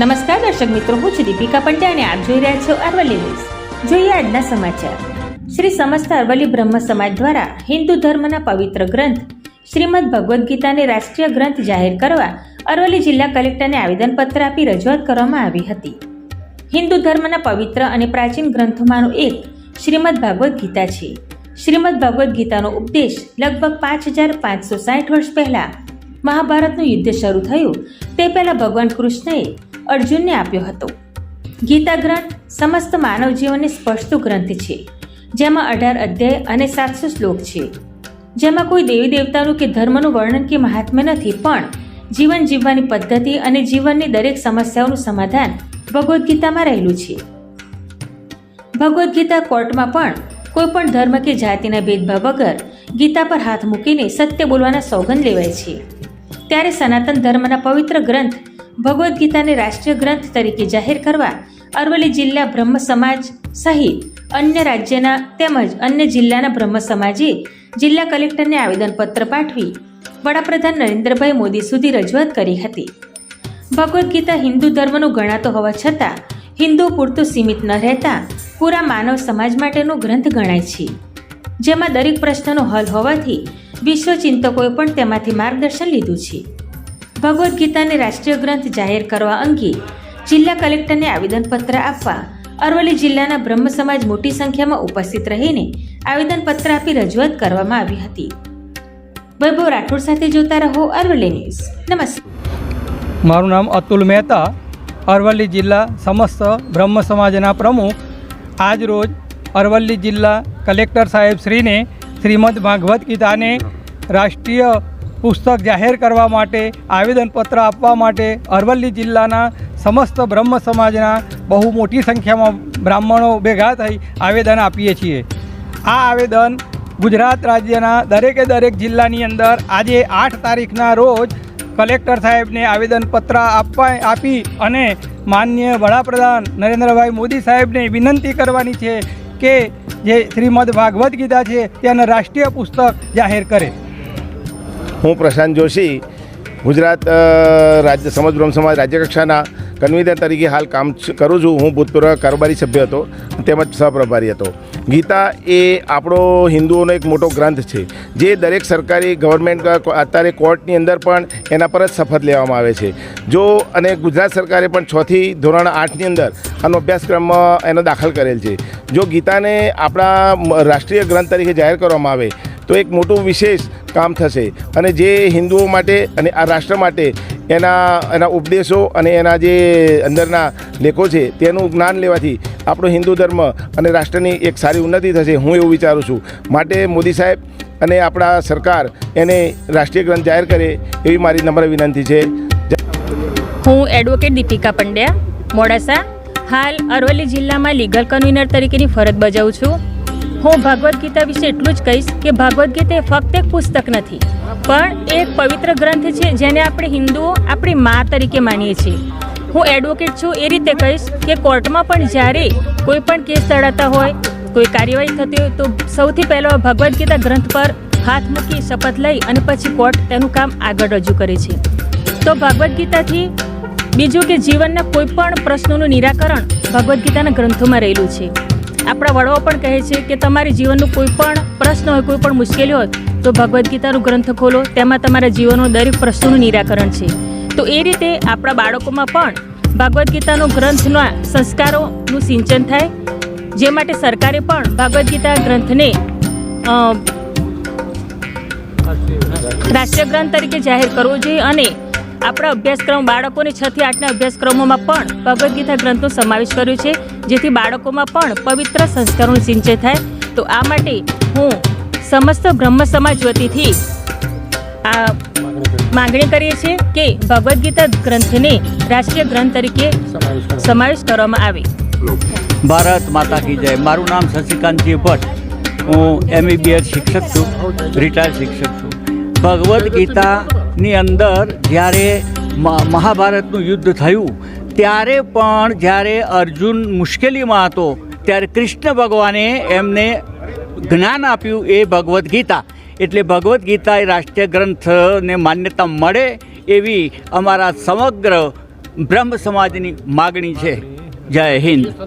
નમસ્કાર, દર્શક મિત્રો, હું છું દીપિકા પંડ્યા અને આપ જોઈ રહ્યા છો અરવલ્લી ન્યૂઝ. જોઈએ આજના સમાચાર. શ્રી સમસ્ત અરવલ્લી બ્રહ્મ સમાજ દ્વારા હિન્દુ ધર્મના પવિત્ર ગ્રંથ, શ્રીમદ ભગવદ્ ગીતાને રાષ્ટ્રીય ગ્રંથ જાહેર કરવા અરવલ્લી જિલ્લા કલેક્ટરને આવેદનપત્ર આપી રજૂઆત કરવામાં આવી હતી. હિન્દુ ધર્મના પવિત્ર અને પ્રાચીન ગ્રંથોમાંનો એક શ્રીમદ ભાગવદ્ ગીતા છે. શ્રીમદ ભગવદ્ ગીતાનો ઉપદેશ લગભગ પાંચ હજાર પાંચસો સાઠ વર્ષ પહેલાં મહાભારતનું યુદ્ધ શરૂ થયું. તે પહેલાં ભગવાન કૃષ્ણએ અર્જુનને આપ્યો હતો. ગીતા ગ્રંથ સમસ્ત માનવ જીવનને સ્પર્શતો ગ્રંથ છે, જેમાં અઢાર અધ્યાય અને સાતસો શ્લોક છે. જેમાં કોઈ દેવી દેવતાનું કે ધર્મનું વર્ણન કે મહાત્મ્ય નથી, પણ જીવન જીવવાની પદ્ધતિ અને જીવનની દરેક સમસ્યાઓનું સમાધાન ભગવદ્ ગીતામાં રહેલું છે. ભગવદ્ ગીતા કોર્ટમાં પણ કોઈ પણ ધર્મ કે જાતિના ભેદભાવ વગર ગીતા પર હાથ મૂકીને સત્ય બોલવાના સોગંદ લેવાય છે. ત્યારે સનાતન ધર્મના પવિત્ર ગ્રંથ ભગવદ્ ગીતાને રાષ્ટ્રીય ગ્રંથ તરીકે જાહેર કરવા અરવલ્લી જિલ્લા બ્રહ્મ સમાજ સહિત અન્ય રાજ્યના તેમજ અન્ય જિલ્લાના બ્રહ્મ સમાજે જિલ્લા કલેક્ટરને આવેદનપત્ર પાઠવી વડાપ્રધાન નરેન્દ્રભાઈ મોદી સુધી રજૂઆત કરી હતી. ભગવદ્ ગીતા હિન્દુ ધર્મનું ગણાતો હોવા છતાં હિન્દુ પૂરતું સીમિત ન રહેતા પૂરા માનવ સમાજ માટેનો ગ્રંથ ગણાય છે. જેમાં દરેક પ્રશ્નનો હલ હોવાથી વિશ્વ ચિંતકોએ પણ તેમાંથી માર્ગદર્શન લીધું છે. ભગવદ્ ગીતાને રાષ્ટ્રીય ગ્રંથ જાહેર કરવા અંગે જિલ્લા કલેક્ટરને આવેદનપત્ર આપવા અરવલ્લી જિલ્લાના બ્રહ્મ સમાજ મોટી સંખ્યામાં ઉપસ્થિત રહીને આવેદનપત્ર આપી રજૂઆત કરવામાં આવી હતી. વૈભવ રાઠોડ સાથે જોતા રહો અરવલ્લી ન્યૂઝ. નમસ્કાર. મારું નામ અતુલ મહેતા, અરવલ્લી જિલ્લા સમસ્ત બ્રહ્મ સમાજના પ્રમુખ. આજ રોજ અરવલ્લી જિલ્લા કલેક્ટર સાહેબ શ્રીને શ્રીમદ ભાગવદ્ ગીતાને રાષ્ટ્રીય પુસ્તક જાહેર કરવા માટે, આવેદનપત્ર આપવા માટે અરવલ્લી જિલ્લાના સમસ્ત બ્રહ્મ સમાજના બહુ મોટી સંખ્યામાં બ્રાહ્મણો ભેગા થઈ આવેદન આપીએ છીએ. આ આવેદન ગુજરાત રાજ્યના દરેકે દરેક જિલ્લાની અંદર આજે આઠ તારીખના રોજ કલેક્ટર સાહેબને આવેદનપત્ર આપવા આપી અને માન્ય વડાપ્રધાન નરેન્દ્રભાઈ મોદી સાહેબને વિનંતી કરવાની છે કે જે શ્રીમદ ભાગવદ્ ગીતા છે તેને રાષ્ટ્રીય પુસ્તક જાહેર કરે. હું પ્રશાંત જોશી, ગુજરાત રાજ્ય સમાજ બ્રહ્મ સમાજ રાજ્ય કક્ષાના કન્વીનર તરીકે હાલ કામ કરું છું. હું ભૂતપૂર્વ કારોબારી સભ્ય હતો તેમજ સહપ્રભારી હતો. ગીતા એ આપણો હિન્દુઓનો એક મોટો ગ્રંથ છે, જે દરેક સરકારી ગવર્મેન્ટ અત્યારે કોર્ટની અંદર પણ એના પર જ શપથ લેવામાં આવે છે. જો અને ગુજરાત સરકારે પણ છથી ધોરણ આઠની અંદર આનો અભ્યાસક્રમમાં એનો દાખલ કરેલ છે. જો ગીતાને આપણા રાષ્ટ્રીય ગ્રંથ તરીકે જાહેર કરવામાં આવે તો એક મોટું વિશેષ કામ થશે. અને જે હિન્દુઓ માટે અને આ રાષ્ટ્ર માટે એના એના ઉપદેશો અને એના જે અંદરના લેખો છે, તેનું જ્ઞાન લેવાથી આપણો હિન્દુ ધર્મ અને રાષ્ટ્રની એક સારી ઉન્નતિ થશે હું એવું વિચારું છું. માટે મોદી સાહેબ અને આપણા સરકાર એને રાષ્ટ્રીય ગ્રંથ જાહેર કરે એવી મારી નમ્ર વિનંતી છે. હું એડવોકેટ દીપિકા પંડ્યા, મોડાસા, હાલ અરવલ્લી જિલ્લામાં લીગલ કન્વીનર તરીકેની ફરજ બજાવું છું. હું ભાગવદ્ ગીતા વિશે એટલું જ કહીશ કે ભાગવદ્ ગીતા એ ફક્ત એક પુસ્તક નથી, પણ એક પવિત્ર ગ્રંથ છે જેને આપણે હિન્દુઓ આપણી મા તરીકે માનીએ છીએ. હું એડવોકેટ છું એ રીતે કહીશ કે કોર્ટમાં પણ જ્યારે કોઈ પણ કેસ ચડાતા હોય, કોઈ કાર્યવાહી થતી હોય, તો સૌથી પહેલાં ભગવદ્ ગીતા ગ્રંથ પર હાથ મૂકી, શપથ લઈ અને પછી કોર્ટ તેનું કામ આગળ રજૂ કરે છે. તો ભગવદ્ ગીતાથી બીજું કે જીવનના કોઈ પણ પ્રશ્નોનું નિરાકરણ ભગવદ્ ગીતાના ગ્રંથોમાં રહેલું છે. આપણા વડાઓ પણ કહે છે કે તમારે જીવનનું કોઈ પણ પ્રશ્ન હોય, કોઈ પણ મુશ્કેલી હોય, તો ભગવદ્ ગીતાનું ગ્રંથ ખોલો. તેમાં તમારા જીવનનો દરેક પ્રશ્નોનું નિરાકરણ છે. તો એ રીતે આપણા બાળકોમાં પણ ભગવદ્ ગીતાનો ગ્રંથના સંસ્કારોનું સિંચન થાય. જે માટે સરકારે પણ ભગવદ્ ગીતા ગ્રંથને રાષ્ટ્રીય ગ્રંથ તરીકે જાહેર કરવો જોઈએ અને આપણા અભ્યાસક્રમ બાળકોને છ થી આઠના અભ્યાસક્રમોમાં પણ ભગવદ્ ગીતા ગ્રંથનો સમાવેશ કર્યો છે, જેથી બાળકોમાં પણ પવિત્ર સંસ્કારોનું સિંચય થાય. તો આ માટે હું સમસ્ત બ્રહ્મ સમાજ વતીથી આ માંગણી કરીએ છીએ કે ભગવદ્ ગીતા ગ્રંથને રાષ્ટ્રીય ગ્રંથ તરીકે સમાવેશ કરવામાં આવે. ભારત માતા કી જય. મારું નામ શશિકાંતજી ભટ્ટ. હું એમબીબીએસ શિક્ષક છું રિટાયર્ડ શિક્ષક છું. ભગવદ્ ગીતાની અંદર જ્યારે મહાભારતનું યુદ્ધ થયું, ત્યારે પણ જ્યારે અર્જુન મુશ્કેલીમાં હતો, ત્યારે કૃષ્ણ ભગવાને એમને જ્ઞાન આપ્યું એ ભગવદ્ ગીતા. એટલે ભગવદ્ ગીતા એ રાષ્ટ્રીય ગ્રંથને માન્યતા મળે એવી અમારા સમગ્ર બ્રહ્મ સમાજની માગણી છે. જય હિન્દ.